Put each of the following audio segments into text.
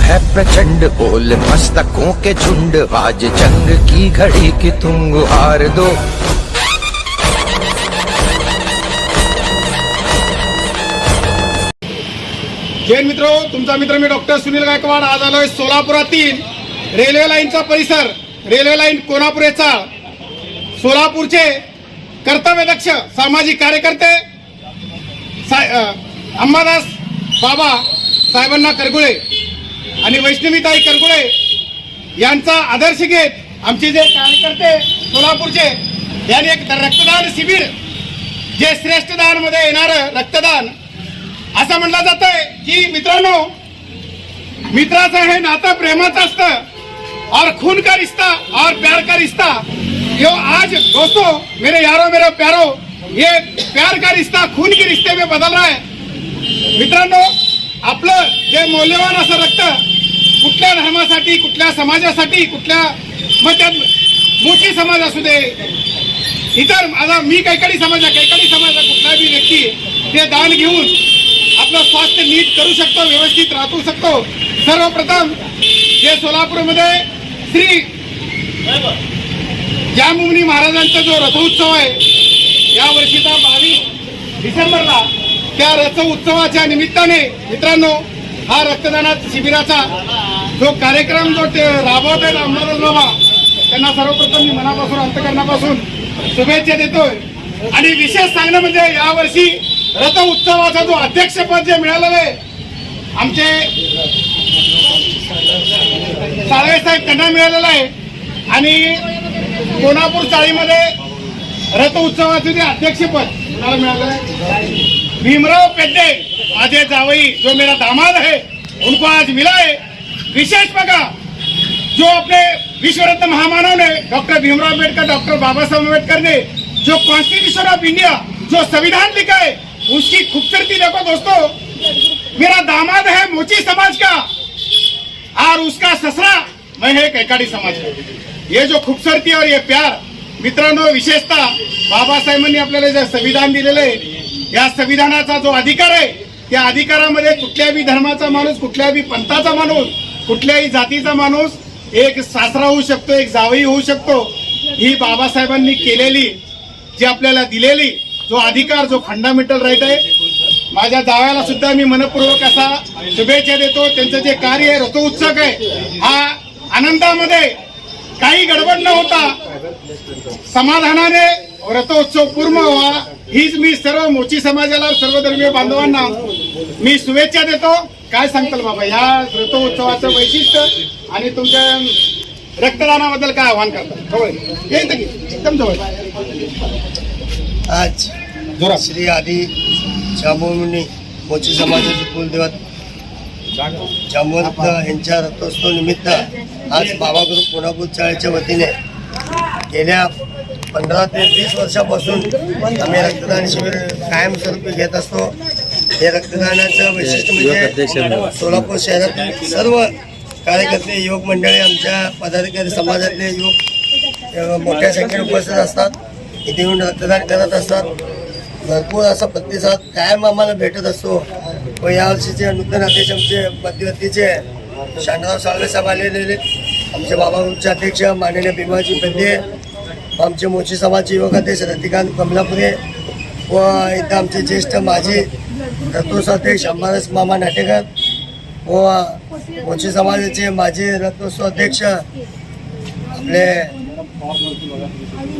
है प्रचंड बोल मस्तकों के झुंड। आज जंग की घड़ी की तुम गुहार दो। जैन मित्र तुमचा मित्र मी डॉक्टर सुनील गायकवाड आज आलोय सोलापुरातील रेल्वे लाईनचा परिसर रेल्वे लाईन कोल्हापुरेचा. सोलापूरचे कर्तव्यदक्ष सामाजिक कार्यकर्ते सा अंबादास बाबा साहेबांना करगुळे. आणि वैष्णवीताई करगुळे यांचा आदर्श घेत आमचे जे कार्यकर्ते सोलापूरचे यांनी एक रक्तदान शिबिर जे श्रेष्ठ दानमध्ये येणारं रक्तदान असं म्हटलं जात आहे की मित्रांनो मित्राचं हे नातं प्रेमाचं असतं. और खून का रिश्ता और प्यार का रिश्ता यो आज दोस्तों मेरे यारो मेरे प्यारो ये प्यार का रिश्ता खून के रिश्ते में बदल रहा है। मित्रांनो आपलं जे मौल्यवान असं रक्त कुठल्या धर्मासाठी कुठल्या समाजासाठी कुठल्या मग त्यात मोठी समाज असू दे इतर आता मी कैकडी समाज आहे कैकडी समाजाचा कुठला बी व्यक्ती ते दान घेऊन आपलं स्वास्थ्य नीट करू शकतो व्यवस्थित राहू शकतो. सर्वप्रथम जे सोलापूरमध्ये श्री जामुनी महाराजांचा जो रथोत्सव आहे या वर्षीचा बावीस डिसेंबरला त्या रथ उत्सवाच्या निमित्ताने मित्रांनो हा रक्तदानात शिबिराचा जो कार्यक्रम जो ते राबवत आहेत अंबादास बाबा त्यांना सर्वप्रथम मी मनापासून अंतकरणापासून शुभेच्छा देतोय. आणि विशेष सांगणं म्हणजे यावर्षी रथ उत्सवाचा जो अध्यक्षपद जे मिळालेलं आहे आमचे साळवे साहेब त्यांना मिळालेलं आहे. आणि कोल्हापूर चाळीमध्ये रथ उत्सवाचे जे अध्यक्षपद मला मिळालं आहे. भीमराव पेड्डे माझे जावई जो मेरा दामाद है उनको आज मिला है. विशेष बघा जो अपने विश्वरत्न महामानव ने डॉक्टर भीमराव अम्बेडकर डॉक्टर बाबा साहब अम्बेडकर ने जो कॉन्स्टिट्यूशन ऑफ इंडिया जो संविधान लिखा है उसकी खूबसूरती देखो दोस्तों. मेरा दामाद है मोची समाज का और उसका ससरा मैं है कैकाडी समाज का. ये जो खूबसूरती और ये प्यार मित्रांनो विशेषतः बाबासाहेबांनी आपल्याला जे संविधान दिलेलं आहे या संविधानाचा जो अधिकार आहे त्या अधिकारामध्ये कुठल्याही धर्माचा माणूस कुठल्याही पंथाचा माणूस कुठल्याही जातीचा माणूस एक सासरा होऊ शकतो एक जावई होऊ शकतो. ही बाबासाहेबांनी केलेली जी आपल्याला दिलेली जो अधिकार जो फंडामेंटल राईट आहे माझ्या जावयाला सुद्धा मी मनपूर्वक असा शुभेच्छा देतो. त्यांचं जे कार्य आहे रथोत्सव आहे हा आनंदामध्ये काही गडबड न होता समाधानाने रथोत्सव पूर्ण व्हा हीच मी सर्व मोची समाजाला सर्व धर्मीय बांधवांना मी शुभेच्छा देतो. काय सांगताल बाबा या रथोत्सवाचं वैशिष्ट्य आणि तुमच्या रक्तदानाबद्दल काय आव्हान करतात जवळ. एकदम जवळ आज श्री आदी जांबुमुनी मोची समाजाचे कुलदेवत जांबवंत यांच्या रथोत्सव निमित्त आज बाबा ग्रुप कोल्हापूर चाळीच्या वतीने गेल्या पंधरा ते वीस वर्षापासून आम्ही रक्तदान शिबिर कायमस्वरूपी घेत असतो. हे रक्तदानाचं वैशिष्ट्य म्हणजे सोलापूर शहरातील सर्व कार्यकर्ते युवक मंडळी आमच्या पदाधिकारी समाजातले युवक मोठ्या संख्येने उपस्थित असतात. इथे येऊन रक्तदान करत असतात. भरपूर असा प्रतिसाद कायम आम्हाला भेटत असतो. व यावर्षीचे नूतन अध्यक्ष आमचे मध्यवर्तीचे शांतराव साळवे साहेब आलेले आमचे बाबा ग्रुपचे अध्यक्ष माननीय भीमाजी पेंडे आमचे मोची समाजचे युवक अध्यक्ष रतिकांत कमलापुरे. व इथं आमचे ज्येष्ठ माजी रत्नोत्सव अध्यक्ष अंबादास मामा नाटेकर. व मोची समाजाचे माजी रत्नोत्सव अध्यक्ष आपले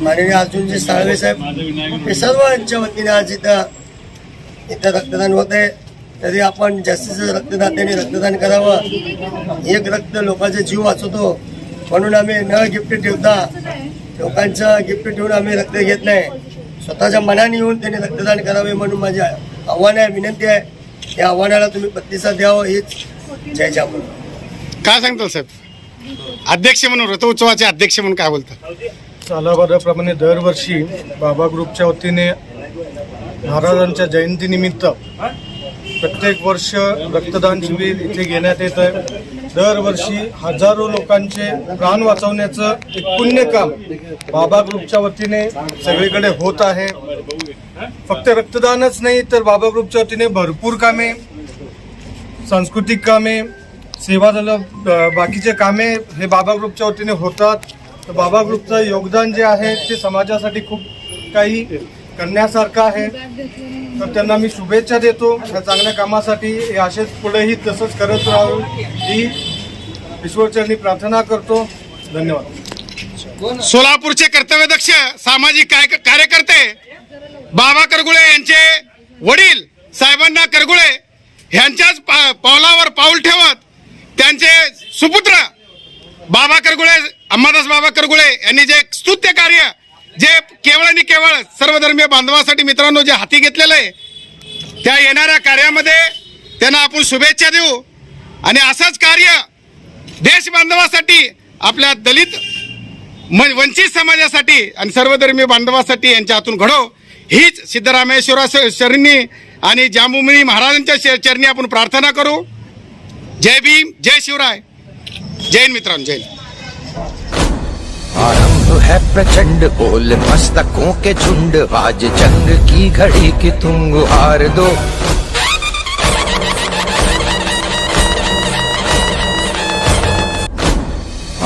माननीय अर्जुनजी साळवे साहेब. हे सर्व यांच्या वतीने आज इथं इथं रक्तदान होत आहे. तरी आपण जास्तीत जास्त रक्तदात्याने रक्तदान करावं. एक रक्त लोकांचा जीव वाचवतो. म्हणून आम्ही न गिफ्ट ठेवता. लोकांचं गिफ्ट ठेवून आम्ही रक्त घेत नाही. स्वतःच्या मनाने येऊन त्यांनी रक्तदान करावे म्हणून माझे आव्हान आहे विनंती आहे. या आव्हानाला तुम्ही प्रतिसाद द्यावं हीच जय जामून. काय सांगताल साहेब? अध्यक्ष म्हणून रथोत्सवाचे अध्यक्ष म्हणून काय बोलतात सालाबादाप्रमाणे दरवर्षी बाबा ग्रुपच्या वतीने महाराजांच्या जयंतीनिमित्त प्रत्येक वर्ष रक्तदान शिबिर इथे घेण्यात येत आहे. दरवर्षी हजारो लोकांचे प्राण वाचवण्याचं एक पुण्य काम बाबा ग्रुपच्या वतीने सगळीकडे होत आहे. फक्त रक्तदानच नाही तर बाबा ग्रुपच्या वतीने भरपूर कामे सांस्कृतिक कामे सेवा झालं बाकीचे कामे हे बाबा ग्रुपच्या वतीने होतात. तर बाबा ग्रुपचं योगदान जे आहे ते समाजासाठी खूप काही करण्यासारखं आहे. तर त्यांना मी शुभेच्छा देतो. या चांगल्या कामासाठी असेच पुढेही तसंच करत राहू. ही ईश्वरचरणी प्रार्थना करतो. धन्यवाद. सोलापूरचे कर्तव्यदक्ष सामाजिक काय कार्यकर्ते बाबा करगुळे यांचे वडील साहेबांना करगुळे ह्यांच्याच पा- पावलावर पाऊल ठेवत त्यांचे सुपुत्र बाबा करगुळे अंबादास बाबा करगुळे यांनी जे स्तुत्य कार्य जे केवळ आणि केवळ सर्वधर्मीय बांधवासाठी मित्रांनो जे हाती घेतलेलं आहे त्या येणाऱ्या कार्यामध्ये त्यांना आपण शुभेच्छा देऊ. आणि असंच कार्य देश बांधवासाठी आपल्या दलित वंचित समाजासाठी आणि सर्वधर्मीय बांधवासाठी यांच्या हातून घडो. हीच सिद्धरामेश्वरा चरणी आणि जांबुमिनी महाराजांच्या चरणी आपण प्रार्थना करू. जय भीम जय शिवराय. जय मित्रांनो जय आरंभ है प्रचंड बोल, मस्तकों के झुंड। आज जंग की घड़ी की तुम गुहार दो।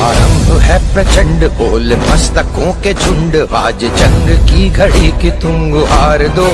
आरंभ है प्रचंड बोल, मस्तकों के झुंड। आज जंग की घड़ी की तुम गुहार दो।